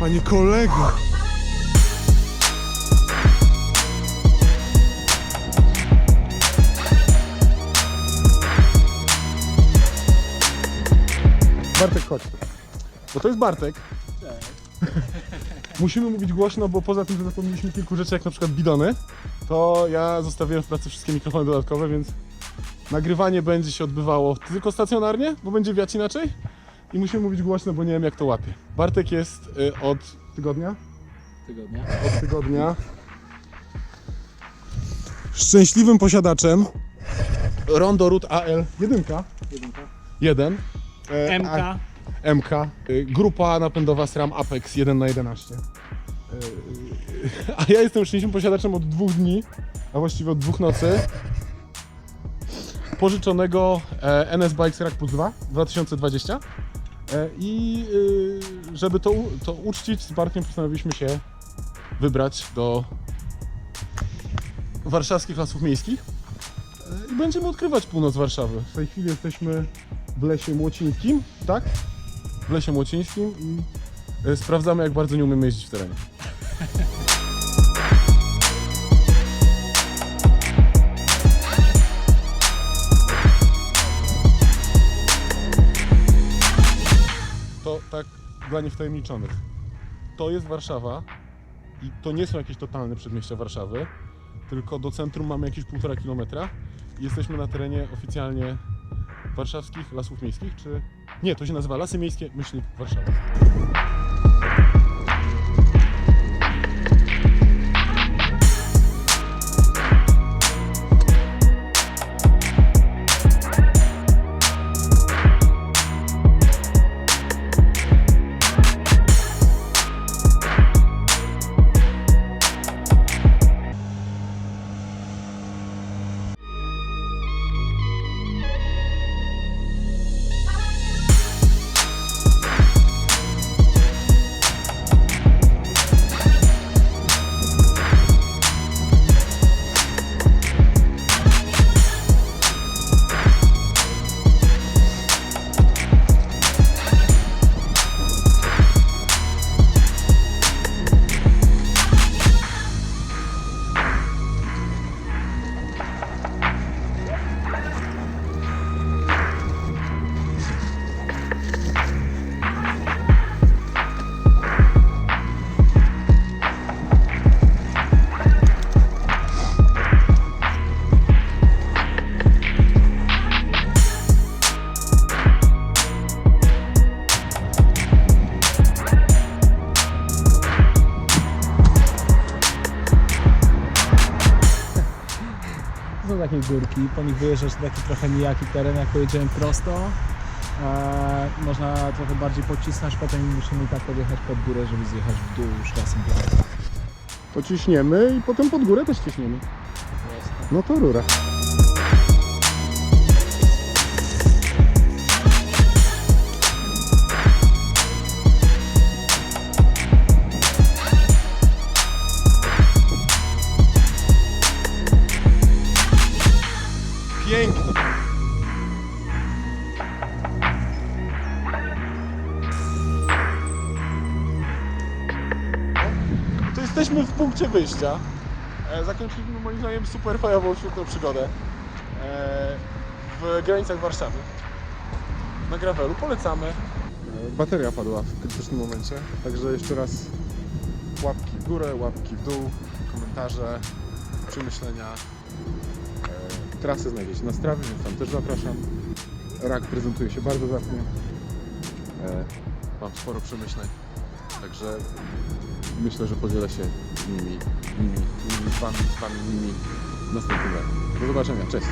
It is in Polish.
Panie kolego! Bartek, chodź. Bo to jest Bartek. Musimy mówić głośno, bo poza tym, że zapomnieliśmy kilku rzeczy, jak na przykład bidony, to ja zostawiłem w pracy wszystkie mikrofony dodatkowe, więc nagrywanie będzie się odbywało tylko stacjonarnie, bo będzie wiać inaczej. I musimy mówić głośno, bo nie wiem jak to łapie. Bartek jest y, od tygodnia? tygodnia. Od tygodnia. Szczęśliwym posiadaczem Rondo Root AL 1. Jedynka. 1. MK. MK. y, Grupa napędowa SRAM Apex 1 na 11 Y, y, A ja jestem szczęśliwym posiadaczem od dwóch dni, a właściwie od dwóch nocy. Pożyczonego e, NS Bikes Rack Plus 2 2020. E, I y, żeby to, to uczcić, z Bartkiem postanowiliśmy się wybrać do warszawskich lasów miejskich E, i będziemy odkrywać północ Warszawy. W tej chwili jesteśmy w lesie Młocińskim, tak? W lesie Młocińskim i e, sprawdzamy, jak bardzo nie umiemy jeździć w terenie. Dla niewtajemniczonych. To jest Warszawa i to nie są jakieś totalne przedmieścia Warszawy, tylko do centrum mamy jakieś półtora kilometra i jesteśmy na terenie oficjalnie warszawskich lasów miejskich, czy... Nie, to się nazywa Lasy Miejskie Myślnik Warszawa. Takie górki, po nich wyjeżdżasz taki trochę nijaki teren, jak pojedziemy prosto. E, można trochę bardziej pocisnąć, potem musimy tak podjechać pod górę, żeby zjechać w dół już lasem planem. To ciśniemy i potem pod górę też ciśniemy. No to rura. Pięknie. To jesteśmy w punkcie wyjścia. E, zakończyliśmy moim zdaniem super fajową, świetną przygodę e, w granicach Warszawy. Na gravelu polecamy. E, Bateria padła w krytycznym momencie, także jeszcze raz łapki w górę, łapki w dół, komentarze, przemyślenia. Trasy znajdziecie na strawie, więc tam też zapraszam. Rak prezentuje się bardzo zacnie. E, mam sporo przemyśleń, także myślę, że podzielę się nimi, nimi, nimi z wami, z wami, nimi następnym razem. Do zobaczenia, cześć!